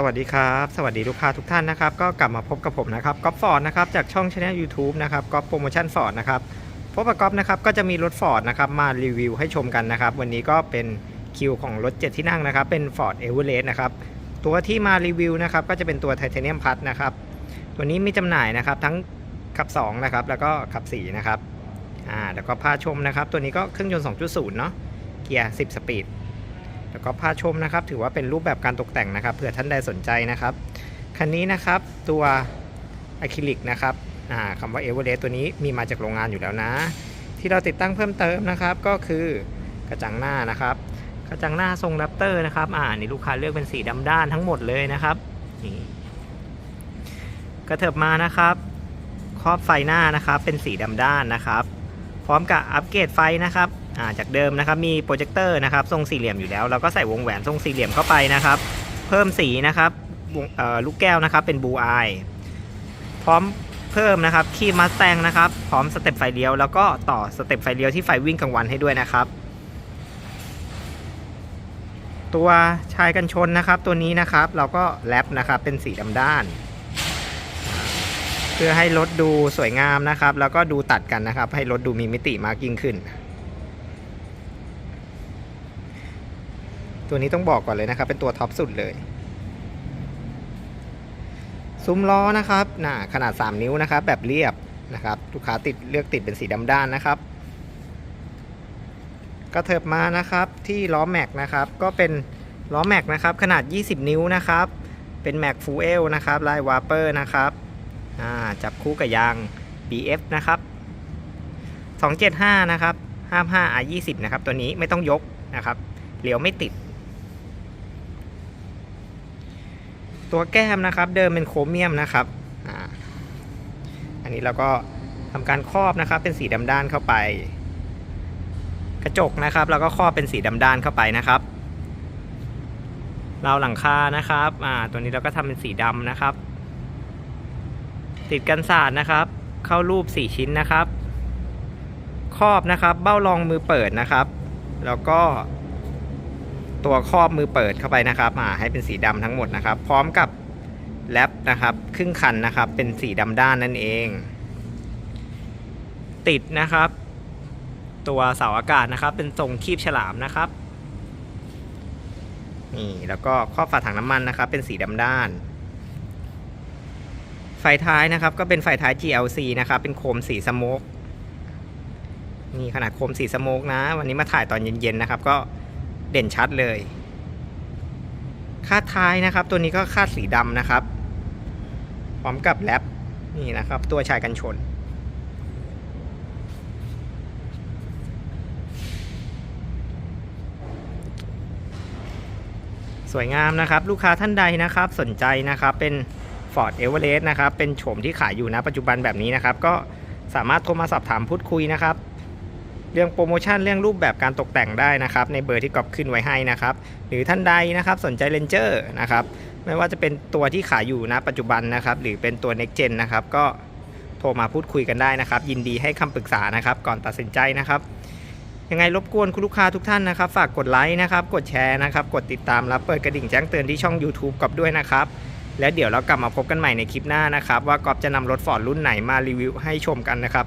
สวัสดีครับ สวัสดีลูกค้าทุกท่านนะครับ ก็กลับมาพบกับผมนะครับก๊อฟฟอร์ดนะครับจากช่องช anel YouTube นะครับก๊อฟโปรโมชั่นฟอร์ดนะครับพบกับก๊อฟนะครับก็จะมีรถฟอร์ดนะครับมารีวิวให้ชมกันนะครับ วันนี้ก็เป็นคิวของรถ 7 ที่นั่งนะครับ เป็น Ford e v e r e s t นะครับ ตัวที่มารีวิวนะครับก็จะเป็นตัวไทเทเนียมพัทนะครับ ตัวนี้มีจำหน่ายนะครับทั้งขับ2นะครับแล้วก็ขับ4นะครับอ่าแล้วก็พาชมนะครับ ตัวนี้ก็เครื่องยนต์ 2.0 เนาะเกียร์ 10 สปีด แล้วก็พาชมนะครับ ถือว่าเป็นรูปแบบการตกแต่งนะครับเผื่อท่านใดสนใจนะครับ คันนี้นะครับตัวอะคริลิกนะครับอ่าคำว่าเอเวอเรสต์ตัวนี้มีมาจากโรงงานอยู่แล้วนะ ที่เราติดตั้งเพิ่มเติมนะครับ ก็คือกระจังหน้านะครับ กระจังหน้าทรงแรปเตอร์นะครับอ่านี่ลูกค้าเลือกเป็นสีดำด้านทั้งหมดเลยนะครับนี่กระเถิบมานะครับ ครอบไฟหน้านะครับ เป็นสีดำด้านนะครับ พร้อมกับอัปเกรดไฟนะครับ จากเดิมนะครับมีโปรเจคเตอร์นะครับทรงสี่เหลี่ยมอยู่แล้วเราก็ใส่วงแหวนทรงสี่เหลี่ยมเข้าไปนะครับ เพิ่มสีนะครับลูกแก้วนะครับเป็นบูอายพร้อมเพิ่มนะครับคีมัสแตงนะครับพร้อมสเต็ปไฟเลี้ยวแล้วก็ต่อสเต็ปไฟเลี้ยวที่ไฟวิ่งกลางวันให้ด้วยนะครับ ตัวชายกันชนนะครับตัวนี้นะครับเราก็แรปนะครับเป็นสีดำด้าน เพื่อให้รถดูสวยงามนะครับ แล้วก็ดูตัดกันนะครับ ให้รถดูมีมิติมากยิ่งขึ้น ตัวนี้ต้องบอกก่อนเลยนะครับ เป็นตัวท็อปสุดเลย ซุ้มล้อนะครับน่ะขนาด 3 นิ้วนะครับ แบบเรียบนะครับลูกค้าติดเลือกติดเป็นสีดำด้านนะครับก็เถิบมานะครับที่ล้อแม็กนะครับ ก็เป็นล้อแม็กนะครับ ขนาด 20 นิ้วนะครับ เป็นแม็กฟูเอลนะครับลายวาเปอร์นะครับจับคู่กับยาง BF นะครับ 275 นะครับ 55 R 20 นะครับ ตัวนี้ไม่ต้องยกนะครับ เหลียวไม่ติด ตัวแก้มนะครับ เดิมเป็นโครเมียมนะครับอ่าอันนี้เราก็ทำการครอบนะครับ เป็นสีดำด้านเข้าไป กระจกนะครับแล้วก็ครอบเป็นสีดำด้านเข้าไปนะครับเราหลังคานะครับอ่าตัวนี้เราก็ทำเป็นสีดำนะครับ ติดกันศาสาดนะครับ เข้ารูป4ชิ้นนะครับ ครอบนะครับ เบ้ารองมือเปิดนะครับ แล้วก็ ตัวครอบมือเปิดเข้าไปนะครับอ่าให้เป็นสีดำทั้งหมดนะครับ พร้อมกับแรปนะครับ ครึ่งคันนะครับ เป็นสีดำด้านนั่นเอง ติดนะครับ ตัวเสาอากาศนะครับ เป็นทรงคีบฉลามนะครับนี่แล้วก็ครอบฝาถังน้ำมันนะครับ เป็นสีดำด้าน ไฟท้ายนะครับ ก็เป็นไฟท้าย GLC นะครับ เป็นโคมสีสโมกนี่ขนาดโคมสีสโมกนะ วันนี้มาถ่ายตอนเย็นๆนะครับ ก็ เด่นชัดเลย คาดท้ายนะครับ ตัวนี้ก็คาดสีดำนะครับ พร้อมกับแรปนี่นะครับ ตัวชายกันชน สวยงามนะครับ ลูกค้าท่านใดนะครับ สนใจนะครับ เป็น Ford e v e r e s t นะครับ เป็นโฉมที่ขายอยู่นะปัจจุบันแบบนี้นะครับ ก็สามารถโทรมาสอบถามพูดคุยนะครับ เรื่องโปรโมชั่นเรื่องรูปแบบการตกแต่งได้นะครับ ในเบอร์ที่กรอบขึ้นไว้ให้นะครับ หรือท่านใดนะครับสนใจเลนเจอร์นะครับไม่ว่าจะเป็นตัวที่ขายอยู่นะปัจจุบันนะครับ หรือเป็นตัว Next Gen นะครับ ก็โทรมาพูดคุยกันได้นะครับ ยินดีให้คำปรึกษานะครับ ก่อนตัดสินใจนะครับยังไงรบกวนคุณลูกค้าทุกท่านนะครับ ฝากกดไลค์นะครับ กดแชร์นะครับ กดติดตามและเปิดกระดิ่งแจ้งเตือนที่ช่อง YouTube กอบด้วยนะครับ แล้วเดี๋ยวเรากลับมาพบกันใหม่ในคลิปหน้านะครับ ว่ากอบจะนำรถฟอร์ดรุ่นไหนมารีวิวให้ชมกันนะครับ